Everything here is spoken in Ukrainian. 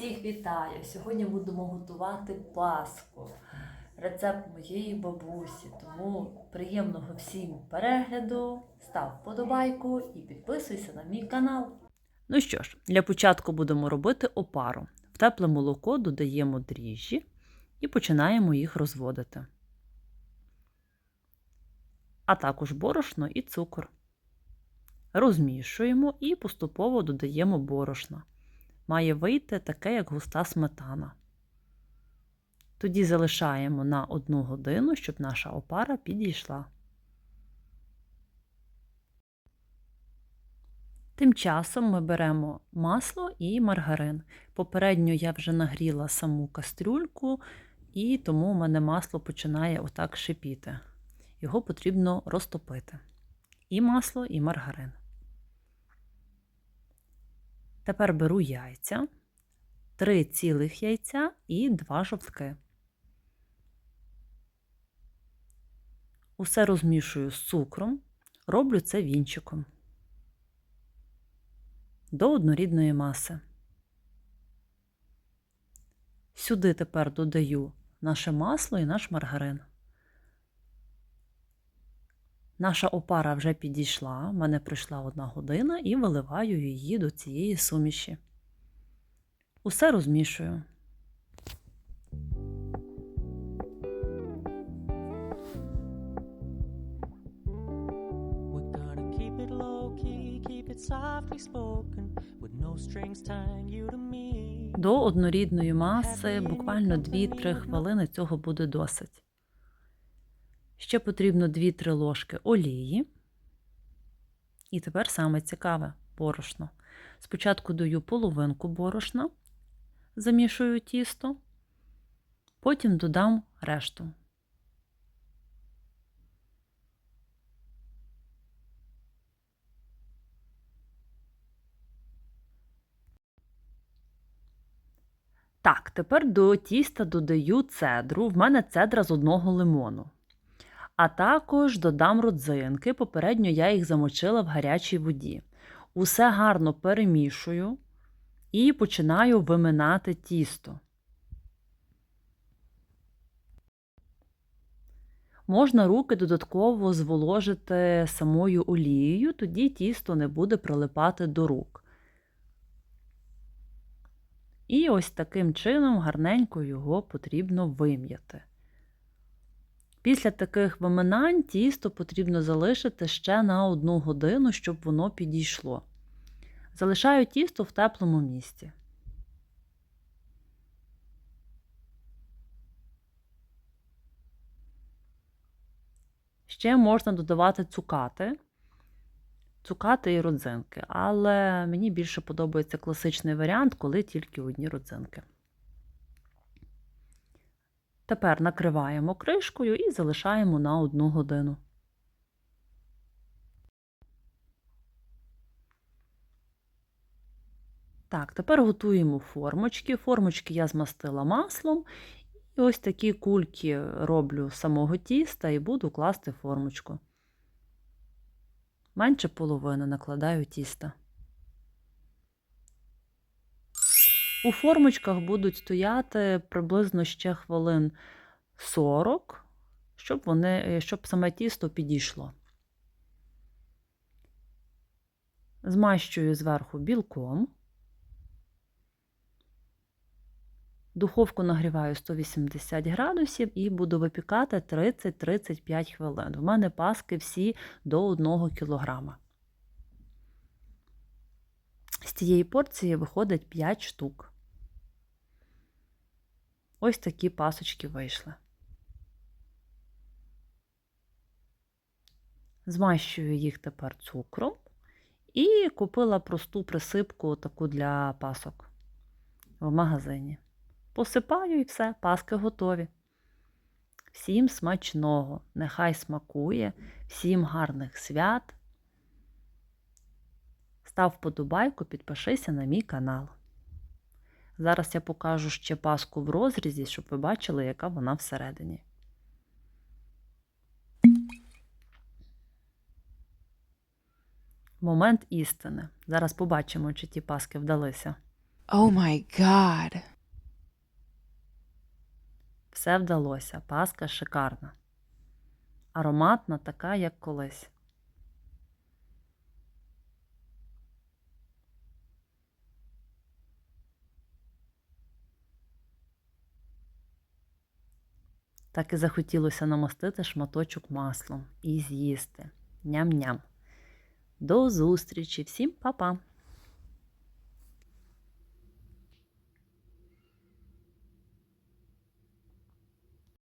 Всіх вітаю! Сьогодні будемо готувати паску. Рецепт моєї бабусі. Тому приємного всім перегляду, став вподобайку і підписуйся на мій канал. Ну що ж, для початку будемо робити опару. В тепле молоко додаємо дріжджі і починаємо їх розводити. А також борошно і цукор. Розмішуємо і поступово додаємо борошна має вийти таке, як густа сметана. Тоді залишаємо на одну годину, щоб наша опара підійшла. Тим часом ми беремо масло і маргарин. Попередньо я вже нагріла саму кастрюльку, і тому у мене масло починає отак шипіти. Його потрібно розтопити. І масло, і маргарин. Тепер беру яйця, три цілих яйця і два жовтки. Усе розмішую з цукром, роблю це вінчиком до однорідної маси. Сюди тепер додаю наше масло і наш маргарин. Наша опара вже підійшла, в мене пройшла одна година і виливаю її до цієї суміші. Усе розмішую. До однорідної маси буквально 2-3 хвилини цього буде досить. Ще потрібно 2-3 ложки олії. І тепер саме цікаве борошно. Спочатку даю половинку борошна, замішую тісто, потім додам решту. Так, тепер до тіста додаю цедру. В мене цедра з одного лимону. А також додам родзинки. Попередньо я їх замочила в гарячій воді. Усе гарно перемішую і починаю виминати тісто. Можна руки додатково зволожити самою олією, тоді тісто не буде прилипати до рук. І ось таким чином гарненько його потрібно вим'яти. Після таких виминань тісто потрібно залишити ще на одну годину, щоб воно підійшло. Залишаю тісто в теплому місці. Ще можна додавати цукати, цукати і родзинки, але мені більше подобається класичний варіант, коли тільки одні родзинки. Тепер накриваємо кришкою і залишаємо на одну годину. Так, тепер готуємо формочки. Формочки я змастила маслом. І ось такі кульки роблю з самого тіста і буду класти формочку. Менше половини накладаю тіста. У формочках будуть стояти приблизно ще хвилин 40, щоб, вони, щоб саме тісто підійшло. Змащую зверху білком. Духовку нагріваю 180 градусів і буду випікати 30-35 хвилин. У мене паски всі до 1 кг. З цієї порції виходить 5 штук. Ось такі пасочки вийшли. Змащую їх тепер цукром і купила просту присипку таку для пасок в магазині. Посипаю і все, паски готові. Всім смачного, нехай смакує, всім гарних свят. Став вподобайку, підпишися на мій канал. Зараз я покажу ще паску в розрізі, щоб ви бачили, яка вона всередині. Момент істини. Зараз побачимо, чи ті паски вдалися. Oh my god. Все вдалося, паска шикарна. Ароматна, така, як колись. Так і захотілося намастити шматочок маслом і з'їсти. Ням-ням. До зустрічі! Всім па-па!